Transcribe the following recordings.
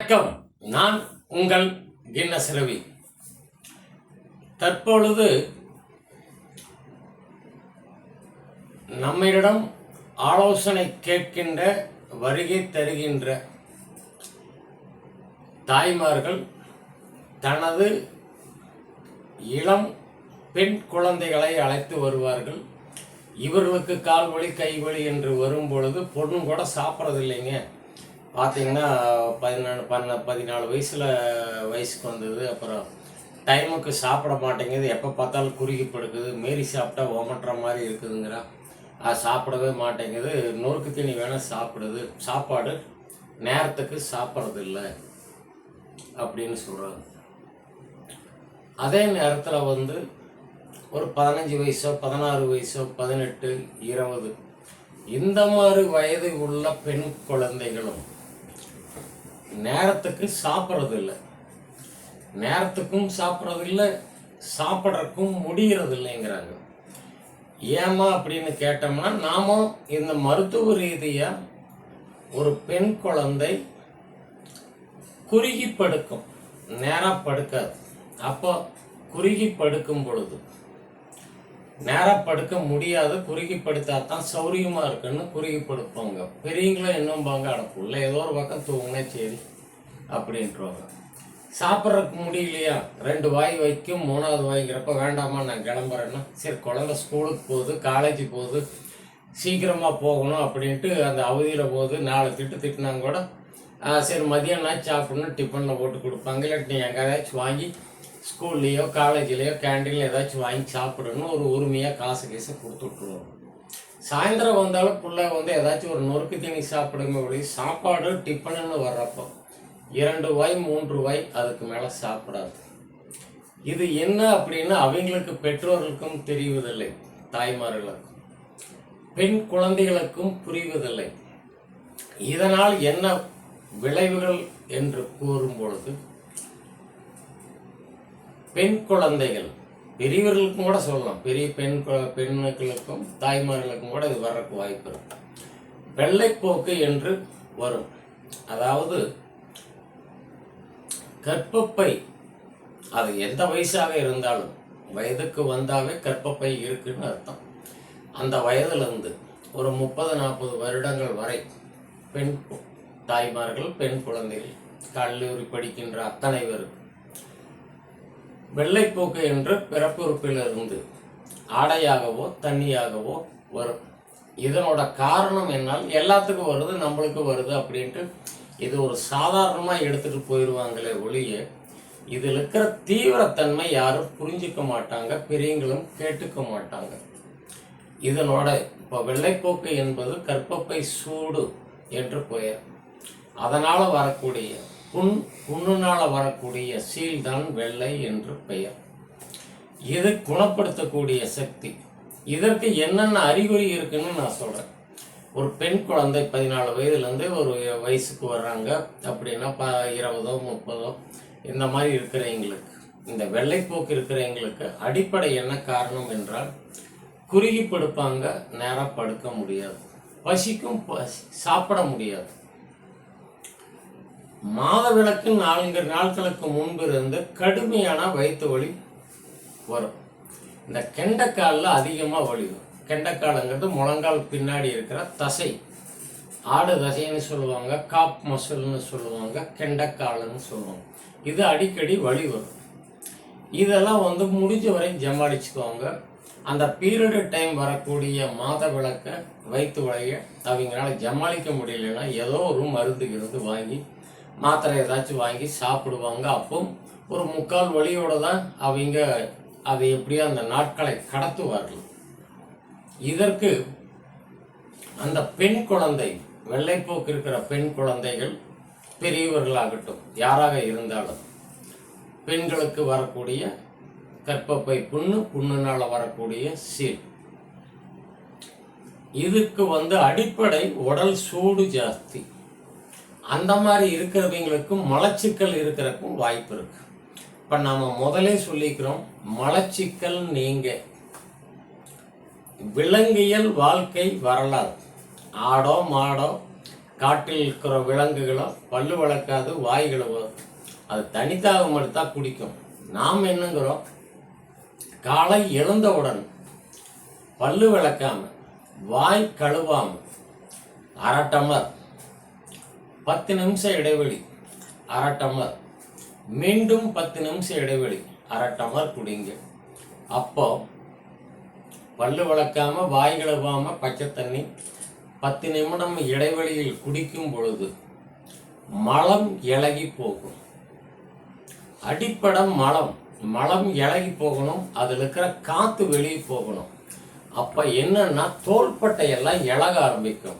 வணக்கம். நான் உங்கள் கின்னஸ் ரவி. தற்பொழுது நம்மிடம் ஆலோசனை கேட்கின்ற வருகை தருகின்ற தாய்மார்கள் தனது இளம் பெண் குழந்தைகளை அழைத்து வருவார்கள். இவர்களுக்கு கால் வலி கை வலி என்று வரும் பொழுது பொண்ணும் கூட சாப்பிட்றதில்லைங்க. பார்த்தீங்கன்னா பதினாலு பன்ன பதினாலு வயசில் வயசுக்கு வந்தது. அப்புறம் டைமுக்கு சாப்பிட மாட்டேங்குது. எப்போ பார்த்தாலும் குறுகி படுக்குது. மீறி சாப்பிட்டா ஓமட்டுற மாதிரி இருக்குதுங்கிறா. அது சாப்பிடவே மாட்டேங்குது. நொறுக்கு தீனி வேணால் சாப்பிடுது. சாப்பாடு நேரத்துக்கு சாப்பிட்றது இல்லை அப்படின்னு சொல்கிறாங்க அதே நேரத்தில் வந்து ஒரு பதினஞ்சு வயசோ பதினாறு வயசோ பதினெட்டு இருபது இந்த மாதிரி வயது உள்ள பெண் குழந்தைகளும் நேரத்துக்கு சாப்பிட்றது இல்லை நேரத்துக்கும் சாப்பிட்றது இல்லை சாப்பிட்றதுக்கும் முடிகிறது இல்லைங்கிறாங்க ஏமா அப்படின்னு கேட்டோம்னா நாமும் இந்த மருத்துவ ரீதியாக ஒரு பெண் குழந்தை குறுகி படுக்கும் நேராக படுக்காது அப்போ குறுகி படுக்கும் பொழுது நேராக படுக்க முடியாது குறுகி படுத்தா தான் சௌரியமாக இருக்குன்னு குறுகி படுப்பாங்க பெரியவங்களும் என்னம்பாங்க பிள்ளை ஏதோ ஒரு பக்கம் தூங்கினே சரி அப்படின்ட்டுருவாங்க சாப்பிட்றதுக்கு முடியலையா? ரெண்டு வாய் வைக்கும் மூணாவது வாய்க்கிறப்ப வேண்டாமா நான் கிளம்புறேன்னா சரி குழந்தை ஸ்கூலுக்கு போகுது காலேஜ் போகுது சீக்கிரமாக போகணும் அப்படின்ட்டு அந்த அவதியில் போகுது. நாலு திட்டு திட்டினாங்க கூட சரி சரி மதியானம் சாப்பிடணும் டிஃபனில் போட்டு கொடுப்பாங்க இல்லாட்டி நீ எங்கேயாச்சும் வாங்கி ஸ்கூல்லையோ காலேஜ்லேயோ கேண்டீனில் ஏதாச்சும் வாங்கி சாப்பிடணும்னு ஒரு உரிமையாக காசு கீசு கொடுத்து விட்ருவோம் சாயந்தரம் வந்தாலும் பிள்ளை வந்து ஏதாச்சும் ஒரு நொறுக்கு தீனி சாப்பிடுங்க ஒளி சாப்பாடு டிஃபனுன்னு வர்றப்போ இரண்டு வாய் மூன்று வாய் அதுக்கு மேலே சாப்பிடாது. இது என்ன அப்படின்னு அவங்களுக்கு பெற்றோர்களுக்கும் தெரிவதில்லை தாய்மார்களுக்கும். பெண் குழந்தைகளுக்கும் புரிவதில்லை. இதனால் என்ன விளைவுகள் என்று கூறும் பொழுது பெண் குழந்தைகள். பெரியவர்களுக்கும் கூட சொல்லலாம். பெரிய பெண் பெண்களுக்கும் தாய்மார்களுக்கும் கூட இது வர்றதுக்கு வாய்ப்பு இருக்கு. வெள்ளைப்போக்கு என்று வரும். அதாவது கற்பப்பை அது எந்த வயசாக இருந்தாலும் வயதுக்கு வந்தாவே கற்பப்பை இருக்குன்னு அர்த்தம். அந்த வயதுலேருந்து ஒரு முப்பது நாற்பது வருடங்கள் வரை பெண் தாய்மார்கள் பெண் குழந்தைகள் கல்லூரி படிக்கின்ற அத்தனை பேருக்கு வெள்ளைப்போக்கு என்ற பிறப்புறுப்பிலிருந்து ஆடையாகவோ தண்ணியாகவோ வரும். இதனோட காரணம் என்னால் எல்லாத்துக்கும் வருது நம்மளுக்கு வருது அப்படின்ட்டு இது ஒரு சாதாரணமாக எடுத்துகிட்டு போயிடுவாங்களே ஒழிய இதில் இருக்கிற தீவிரத்தன்மை யாரும் புரிஞ்சிக்க மாட்டாங்க பெரியவங்களும் கேட்டுக்க மாட்டாங்க. இதனோட இப்போ வெள்ளைப்போக்கு என்பது கற்பப்பை சூடு என்று பெயர். அதனால் வரக்கூடிய புண் புண்ணுனால் வரக்கூடிய சீல் தான் வெள்ளை என்று பெயர். இது குணப்படுத்தக்கூடிய சக்தி. இதற்கு என்னென்ன அறிகுறி இருக்குன்னு நான் சொல்கிறேன் ஒரு பெண் குழந்தை பதினாலு வயதுலேருந்து ஒரு வயசுக்கு வர்றாங்க அப்படின்னா ப இருபதோ முப்பதோ இந்த மாதிரி இருக்கிறவங்களுக்கு இந்த வெள்ளைப்போக்கு இருக்கிறவங்களுக்கு அடிப்படை என்ன காரணம் என்றால் குறுகி படுப்பாங்க நேராக படுக்க முடியாது. பசிக்கும் பசி சாப்பிட முடியாது. மாதவிளக்கு நான்கு நாட்களுக்கு முன்பு இருந்து கடுமையான வயிற்று வலி வரும். இந்த கெண்டைக்காலில் அதிகமாக வலி வரும் கெண்டைக்காலுங்கிறது முழங்கால் பின்னாடி இருக்கிற தசை. ஆடு தசைன்னு சொல்லுவாங்க காப் மசில்னு சொல்லுவாங்க கெண்டைக்காலுன்னு சொல்லுவாங்க. இது அடிக்கடி வலி வரும். இதெல்லாம் வந்து முடிஞ்ச வரை ஜமாளிச்சுக்குவாங்க. அந்த பீரியடு டைம் வரக்கூடிய மாத விளக்க வயிற்று வலையை அவங்களால ஜமாளிக்க முடியலன்னா ஏதோ ஒரு மருந்து இருந்து வாங்கி மாத்திரை ஏதாச்சும் வாங்கி சாப்பிடுவாங்க. அப்போ ஒரு முக்கால் வழியோடு தான் அவங்க அதை எப்படியோ அந்த நாட்களை கடத்துவார்கள். இதற்கு அந்த பெண் குழந்தை வெள்ளைப்போக்கு இருக்கிற பெண் குழந்தைகள் பெரியவர்களாகட்டும் யாராக இருந்தாலும் பெண்களுக்கு வரக்கூடிய கற்பப்பை புண்ணு புண்ணுனால வரக்கூடிய சீல் இதுக்கு வந்து அடிப்படை உடல் சூடு ஜாஸ்தி. அந்த மாதிரி இருக்கிறவங்களுக்கும் மலச்சிக்கல் இருக்கிறக்கும் வாய்ப்பு இருக்கு. இப்போ நாம முதலே சொல்லிக்கிறோம் மலச்சிக்கல் நீங்க. விலங்கியல் வாழ்க்கை வரலாறு. ஆடோ மாடோ காட்டில் இருக்கிற விலங்குகளோ பல்லு வளர்க்காது வாய் அது தனித்தாக மட்டும் குடிக்கும். நாம் என்னங்கிறோம்? காலை எழுந்தவுடன் பல்லு விளக்காம வாய் கழுவாம அரை டம்ளர் பத்து நிமிஷம் இடைவெளி. அரை டம்ளர் மீண்டும் பத்து நிமிஷம் இடைவெளி. அரை டம்ளர் குடிங்க. அப்போ பல்லு விளக்காம வாய் கழுவாம பச்சை தண்ணி பத்து நிமிடம் இடைவெளியில் குடிக்கும் பொழுது மலம் இலகி போகும். அடிப்படம் மலம். மலம் இலகி போகணும் அதில் இருக்கிற காற்று வெளியே போகணும். அப்போ என்னன்னா தோள்பட்டையெல்லாம் இழக ஆரம்பிக்கும்.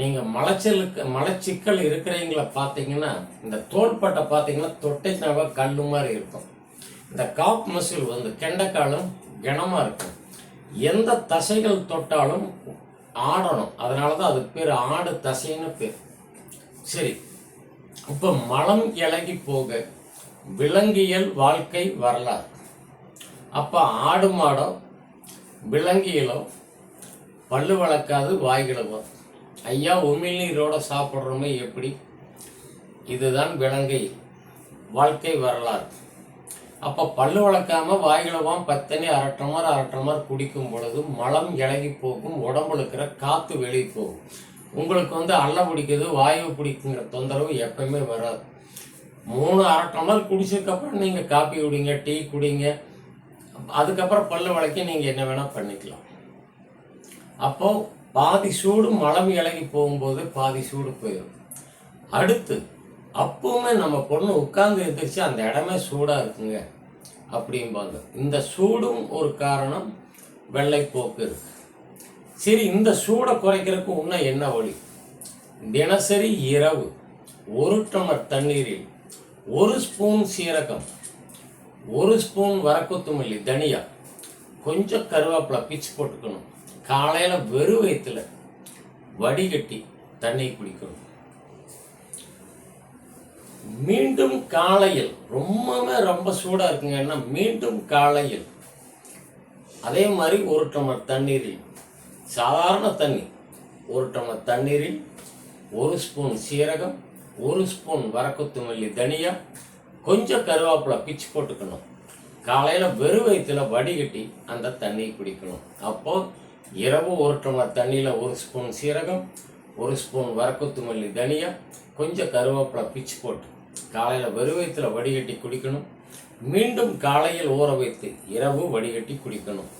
நீங்கள் மலைச்சலுக்கு மலச்சிக்கல் இருக்கிறவங்கள பார்த்தீங்கன்னா இந்த தோள்பட்டை பார்த்தீங்கன்னா தொட்டைனாவா கல் மாதிரி இருக்கும். இந்த காப் மசில் வந்து கெண்டைக்காலும் கனமாக இருக்கும். எந்த தசைகள் தொட்டாலும் ஆடணும். அதனால தான் அதுக்கு பேர் ஆடு தசைன்னு பேர். சரி. இப்போ மலம் இலகி போக விலங்கியல் வாழ்க்கை வரலாறு. அப்போ ஆடு மாடோ விலங்கியலோ பல்லு வளர்க்காது வாய்கிழவோ ஐயா உமிழ்நீரோடு சாப்பிட்றோமே எப்படி? இதுதான் விலங்கை வாழ்க்கை வரலாறு. அப்போ பல்லு வளர்க்காம வாய்களவாம் பத்தனி அரை டம்ளர் அரை டம்ளர் குடிக்கும் பொழுது மலம் இலகி போகும் உடம்புல இருக்கிற காற்று வெளியே போகும். உங்களுக்கு வந்து அள்ள பிடிக்கிறது வாயு பிடிக்குங்கிற தொந்தரவு எப்பவுமே வராது. மூணு அரை டம்ளர் குடிச்சதுக்கப்புறம் நீங்கள் காப்பி குடிங்க டீ குடிங்க. அதுக்கப்புறம் பல்லு வளைக்க நீங்கள் என்ன வேணால் பண்ணிக்கலாம். அப்போ பாதி சூடு மலம் இலகி போகும்போது பாதி சூடு போயிடும் அடுத்து அப்பவுமே நம்ம பொண்ணு உட்காந்து எழுந்திரிச்சு அந்த இடமே சூடாக இருக்குங்க. அப்படிம்பாங்க. இந்த சூடும் ஒரு காரணம் வெள்ளைப்போக்கு இருக்கு. சரி இந்த சூடை குறைக்கிறதுக்கு இன்னும் என்ன வழி? தினசரி இரவு ஒரு டம்ளர் தண்ணீரில் ஒரு ஸ்பூன் சீரகம் ஒரு ஸ்பூன் வரக்கொத்துமல்லி தனியா கொஞ்சம் கருவேப்பிலை பிச்சு போட்டுக்கணும். காலையில் வெறும் வயிற்றுல வடிகட்டி தண்ணி குடிக்கணும். மீண்டும் காலையில் ரொம்பவே ரொம்ப சூடாக இருக்குங்கன்னா மீண்டும் காலையில். அதே மாதிரி ஒரு டம்ளர் தண்ணீரில் சாதாரண தண்ணி ஒரு டம்ளர் தண்ணீரில் ஒரு ஸ்பூன் சீரகம் ஒரு ஸ்பூன் வரக்கொத்துமல்லி தனியா கொஞ்சம் கருவேப்பிலை பிச்சு போட்டுக்கணும். காலையில் வெறும் வயிற்றில் வடிகட்டி அந்த தண்ணியை குடிக்கணும். அப்போது இரவு ஒரு டம்ளர் தண்ணியில் ஒரு ஸ்பூன் சீரகம் ஒரு ஸ்பூன் வரக்கொத்துமல்லி தனியா கொஞ்சம் கருவேப்பிலை பிச்சு போட்டு காலையில் வெறுவயத்தில் வடிகட்டி குடிக்கணும். மீண்டும் காலையில் ஊற வைத்து இரவு வடிகட்டி குடிக்கணும்.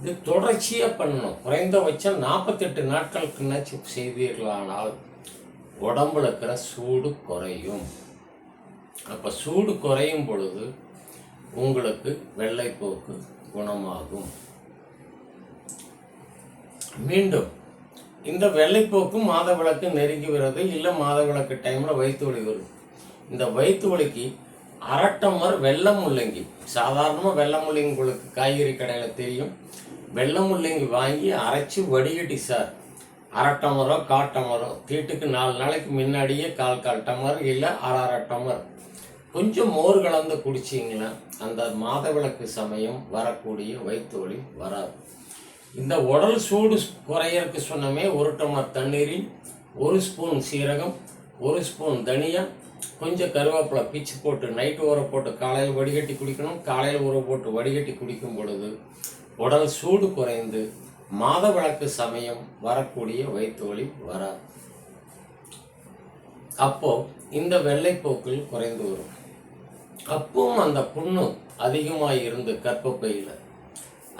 இது தொடர்ச்சியாக பண்ணணும். குறைந்தபட்சம் நாற்பத்தெட்டு நாட்களுக்குன்னாச்சு செய்தீர்களானால் உடம்புல இருக்கிற சூடு குறையும். அப்போ சூடு குறையும் பொழுது உங்களுக்கு வெள்ளைப்போக்கு குணமாகும். மீண்டும் இந்த வெள்ளைப்போக்கும் மாதவிளக்கு நெருங்கி வருது இல்லை மாதவிளக்கு டைமில் வயிற்று வலி வரும். இந்த வயிற்று வலிக்கு அரட்டமர் வெள்ளை முள்ளங்கி சாதாரணமாக வெள்ளை முள்ளங்கி உங்களுக்கு காய்கறி கடையில் தெரியும். வெள்ளை முள்ளங்கி வாங்கி அரைச்சி வடிகட்டி சார். அரட்டமரோ காட்டமரோ தீட்டுக்கு நாலு நாளைக்கு முன்னாடியே கால் கால் டமர் இல்லை அரை அரை கொஞ்சம் மோர் கலந்து குடிச்சிங்கன்னா அந்த மாதவிளக்கு சமயம் வரக்கூடிய வயிற்று வலி வராது. இந்த உடல் சூடு குறையறக்கு சொன்னமே ஒரு டம்ளர் தண்ணீரில் ஒரு ஸ்பூன் சீரகம் ஒரு ஸ்பூன் தனியா கொஞ்சம் கருவேப்பிலை பிச்சு போட்டு நைட்டு ஊற போட்டு காலையில் வடிகட்டி குடிக்கணும். காலையில் ஊற போட்டு வடிகட்டி குடிக்கும் பொழுது உடல் சூடு குறைந்து மாதவிளக்கு சமயம் வரக்கூடிய வயிற்று வலி வராது. அப்போ இந்த வெள்ளைப்போக்கில் குறைந்து வரும். அப்பவும் அந்த புண்ணு அதிகமாக இருந்து கர்ப்பப்பையில்.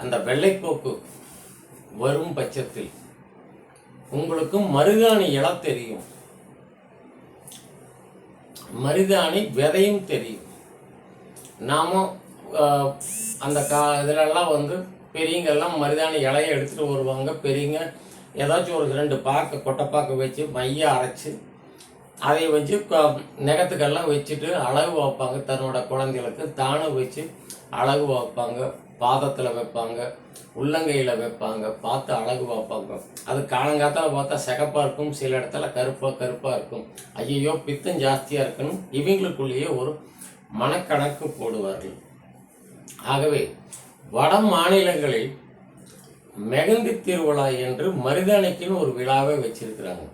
அந்த வெள்ளைப்போக்கு வரும் பட்சத்தில் உங்களுக்கு மருதாணி இலை தெரியும். மருதாணி விதையும் தெரியும். நாம அந்த கா இதிலெல்லாம் வந்து பெரியங்கெல்லாம் மருதாணி இலையை எடுத்துகிட்டு வருவாங்க. பெரியவங்க ஏதாச்சும் ஒரு ரெண்டு பாக்கு கொட்டைப்பாக்கு வச்சு மைய அரைச்சி அதை வச்சு நெகத்துக்கெல்லாம் வச்சுட்டு அழகு வைப்பாங்க. தன்னோட குழந்தைகளுக்கு தானும் வச்சு அழகு வைப்பாங்க. பாதத்தில் வைப்பாங்க உள்ளங்கையில் வைப்பாங்க பார்த்து அழகு பார்ப்பாங்க. அது காலங்காத்தால் பார்த்தா சிகப்பாக இருக்கும் சில இடத்துல கருப்பாக கருப்பாக இருக்கும். ஐயையோ பித்தம் ஜாஸ்தியாக இருக்குன்னு இவங்களுக்குள்ளேயே ஒரு மனக்கணக்கு போடுவார்கள். ஆகவே வட மாநிலங்களில் மெகந்தி திருவிழா என்று மருதாணிக்குன்னு ஒரு விழாவை வச்சிருக்கிறாங்க.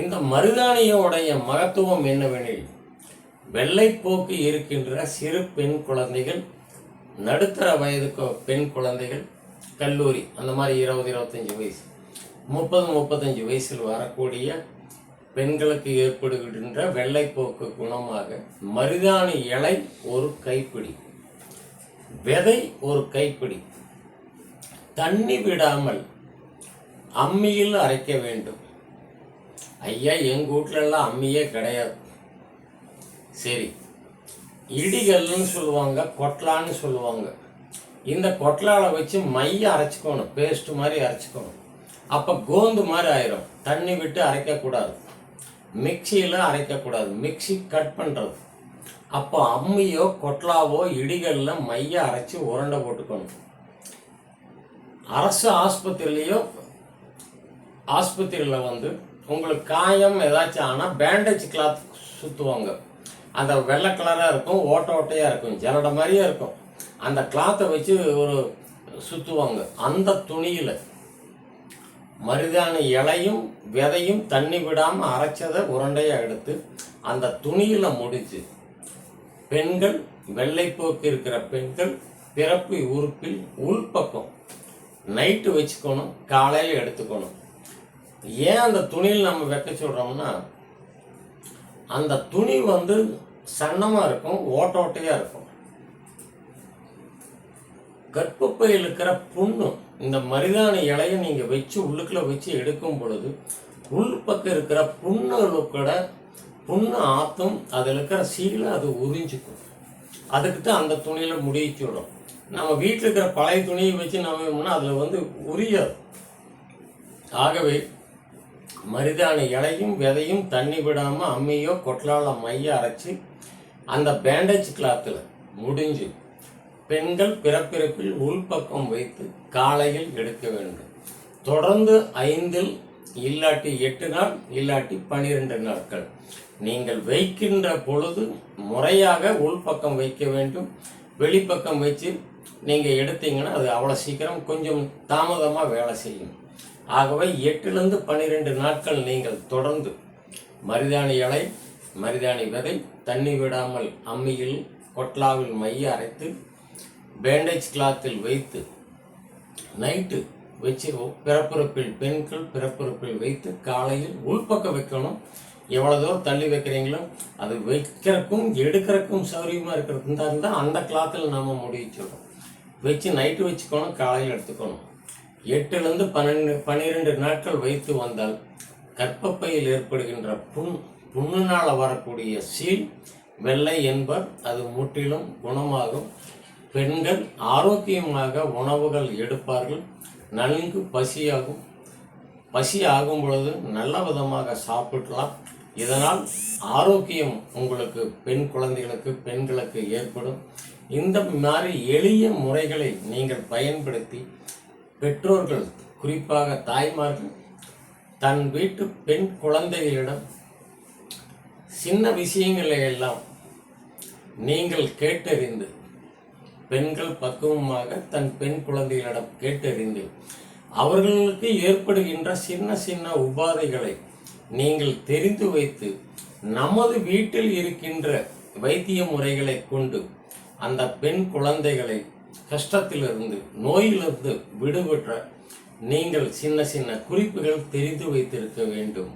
இந்த மருதாணியோடைய மகத்துவம் என்னவெனில் வெள்ளைப்போக்கு இருக்கின்ற சிறு பெண் குழந்தைகள் நடுத்தர வயதுக்கு பெண் குழந்தைகள் கல்லூரி அந்த மாதிரி இருபது இருபத்தஞ்சி வயசு. முப்பது முப்பத்தஞ்சு வயசில் வரக்கூடிய பெண்களுக்கு ஏற்படுகின்ற வெள்ளைப்போக்கு குணமாக மருதாணி இலை ஒரு கைப்பிடி விதை ஒரு கைப்பிடி தண்ணி விடாமல் அம்மியில் அரைக்க வேண்டும். ஐயா எங்கள் வீட்ல அம்மியே கிடையாது. சரி இடிகல்னு சொல்லுவாங்க கொட்லான்னு சொல்லுவாங்க. இந்த கொட்லாவை வச்சு மைய அரைச்சிக்கணும் பேஸ்ட் மாதிரி அரைச்சிக்கணும். அப்போ கோந்து மாதிரி ஆயிரும். தண்ணி விட்டு அரைக்கக்கூடாது. மிக்சியில் அரைக்கக்கூடாது. மிக்ஸி கட் பண்ணுறது அப்போ அம்மியோ கொட்லாவோ இடிகளில் மைய அரைச்சி உருண்டை போட்டுக்கணும். அரசு ஆஸ்பத்திரிலேயோ ஆஸ்பத்திரியில் வந்து உங்களுக்கு காயம் ஏதாச்சும் ஆனால் பேண்டேஜ் கிளாத் சுற்றுவாங்க அந்த வெள்ளை கலராக இருக்கும் ஓட்ட ஓட்டையாக இருக்கும் ஜலடை மாதிரியே இருக்கும். அந்த கிளாத்தை வச்சு ஒரு சுற்றுவாங்க அந்த துணியில் மருதான இலையும் விதையும் தண்ணி விடாமல் அரைச்சதை உருண்டையாக எடுத்து அந்த துணியில் முடித்து பெண்கள் வெள்ளைப்போக்கு இருக்கிற பெண்கள் பிறப்பு உறுப்பில் உள்பக்கம் நைட்டு வச்சுக்கணும் காலையில் எடுத்துக்கணும். ஏன் அந்த துணியில் நம்ம வைக்க சொல்கிறோம்னா அந்த துணி வந்து சன்னமாக இருக்கும் ஓட்டோட்டையாக இருக்கும். கற்பப்பையில் இருக்கிற புண்ணு இந்த மரிதான இலையை நீங்கள் வச்சு உள்ளுக்குள்ள வச்சு எடுக்கும் பொழுது உள் பக்கம் இருக்கிற புண்ணு கூட புண்ணு ஆத்தும் அதில் இருக்கிற சீலை அது உறிஞ்சிக்கும். அதுக்கு தான் அந்த துணியில் முடிச்சு விடும் நம்ம வீட்டில் இருக்கிற பழைய துணியை வச்சு நம்ம அதில் வந்து உரியாது. ஆகவே மருதாணி இலையும் விதையும் தண்ணி விடாமல் அம்மியோ கொட்டலால மைய அரைச்சி அந்த பேண்டேஜ் கிளாத்தில் முடிஞ்சு பெண்கள் பிறப்பிறப்பில் உள்பக்கம் வைத்து காலையில் எடுக்க வேண்டும். தொடர்ந்து ஐந்தில் இல்லாட்டி எட்டு நாள் இல்லாட்டி பனிரெண்டு நாட்கள். நீங்கள் வைக்கின்ற பொழுது முறையாக உள்பக்கம் வைக்க வேண்டும். வெளிப்பக்கம் வச்சு நீங்கள் எடுத்தீங்கன்னா அது அவ்வளோ சீக்கிரம் கொஞ்சம் தாமதமாக வேலை செய்யும். ஆகவே எட்டுலேருந்து பன்னிரெண்டு நாட்கள் நீங்கள் தொடர்ந்து மருதாணி இலை மருதாணி விதை தண்ணி விடாமல் அம்மியில் கொட்லாவில் மைய அரைத்து பேண்டேஜ் கிளாத்தில் வைத்து நைட்டு வச்சு பிறப்புறுப்பில் பெண்கள் பிறப்புறுப்பில் வைத்து காலையில் உள்பக்கம் வைக்கணும். எவ்வளோ தூரம் தள்ளி வைக்கிறீங்களோ அது வைக்கிறக்கும் எடுக்கிறக்கும் சௌரியமாக இருக்கிறது இருந்தால் அந்த கிளாத்தில் நம்ம முடிச்சிடும் வச்சு நைட்டு வச்சுக்கணும் காலையில் எடுத்துக்கணும். எட்டுலேருந்து பன்னெண்டு பன்னிரெண்டு நாட்கள் வைத்து வந்தால் கர்ப்பப்பையில் ஏற்படுகின்ற புண் புண்ணுனால் வரக்கூடிய சீல் வெள்ளை என்பர் அது முற்றிலும் குணமாகும். பெண்கள் ஆரோக்கியமாக உணவுகள் எடுப்பார்கள். நன்கு பசியாகும். பசி ஆகும் பொழுது நல்ல விதமாக சாப்பிடலாம். இதனால் ஆரோக்கியம் உங்களுக்கு பெண் குழந்தைகளுக்கு பெண்களுக்கு ஏற்படும். இந்த மாதிரி எளிய முறைகளை நீங்கள் பயன்படுத்தி பெற்றோர்கள் குறிப்பாக தாய்மார்கள் தன் வீட்டு பெண் குழந்தைகளிடம் சின்ன விஷயங்களை எல்லாம் நீங்கள் கேட்டறிந்து பெண்கள் பக்குவமாக தன் பெண் குழந்தைகளிடம் கேட்டறிந்து அவர்களுக்கு ஏற்படுகின்ற சின்ன சின்ன உபாதைகளை நீங்கள் தெரிந்து வைத்து நமது வீட்டில் இருக்கின்ற வைத்திய முறைகளை கொண்டு அந்த பெண் குழந்தைகளை கஷ்டத்திலிருந்து நோயிலிருந்து விடுபெற்ற நீங்கள் சின்ன சின்ன குறிப்புகள் தெரிந்து வைத்திருக்க வேண்டும்.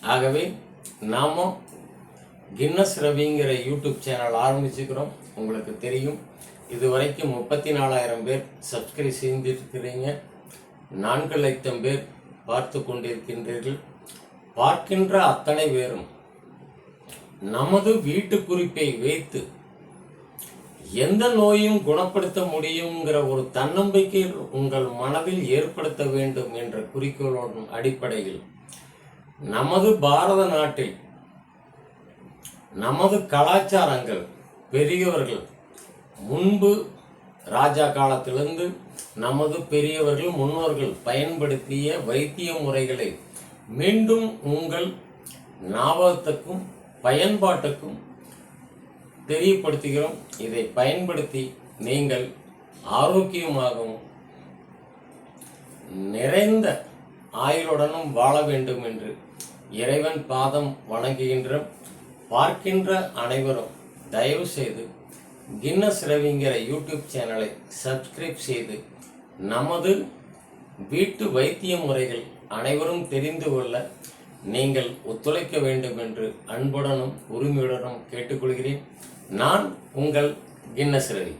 ஆகவே நாம கின்னஸ் ரவிங்கிற யூடியூப் சேனல் ஆரம்பிச்சுக்கிறோம். உங்களுக்கு தெரியும். இது வரைக்கும் முப்பத்தி நாலாயிரம் பேர் சப்ஸ்கிரைப் செய்திருக்கிறீங்க. நான்கு லட்சம் பேர் பார்த்து கொண்டிருக்கின்றீர்கள். பார்க்கின்ற அத்தனை பேரும் நமது வீட்டு குறிப்பை வைத்து எந்த நோயும் குணப்படுத்த முடியுங்கிற ஒரு தன்னம்பிக்கை உங்கள் மனதில் ஏற்படுத்த வேண்டும் என்ற குறிக்கோளின் அடிப்படையில் நமது பாரத நாட்டில் நமது கலாச்சாரங்கள் பெரியவர்கள் முன்பு ராஜா காலத்திலிருந்து நமது பெரியவர்கள் முன்னோர்கள் பயன்படுத்திய வைத்திய முறைகளை மீண்டும் உங்கள் ஞாபகத்துக்கும் பயன்பாட்டுக்கும் தெரியப்படுத்துகிறோம். இதை பயன்படுத்தி நீங்கள் ஆரோக்கியமாகவும் நிறைந்த ஆயுளுடனும் வாழ வேண்டும் என்று இறைவன் பாதம் வணங்குகின்ற பார்க்கின்ற அனைவரும் தயவு செய்து கின்னஸ் ரவிங்கிற யூடியூப் சேனலை சப்ஸ்கிரைப் செய்து நமது வீட்டு வைத்திய முறைகள் அனைவரும் தெரிந்து கொள்ள நீங்கள் ஒத்துழைக்க வேண்டும் என்று அன்புடனும் உரிமையுடனும் கேட்டுக்கொள்கிறேன். நான் உங்கள் கின்னஸ் ரவி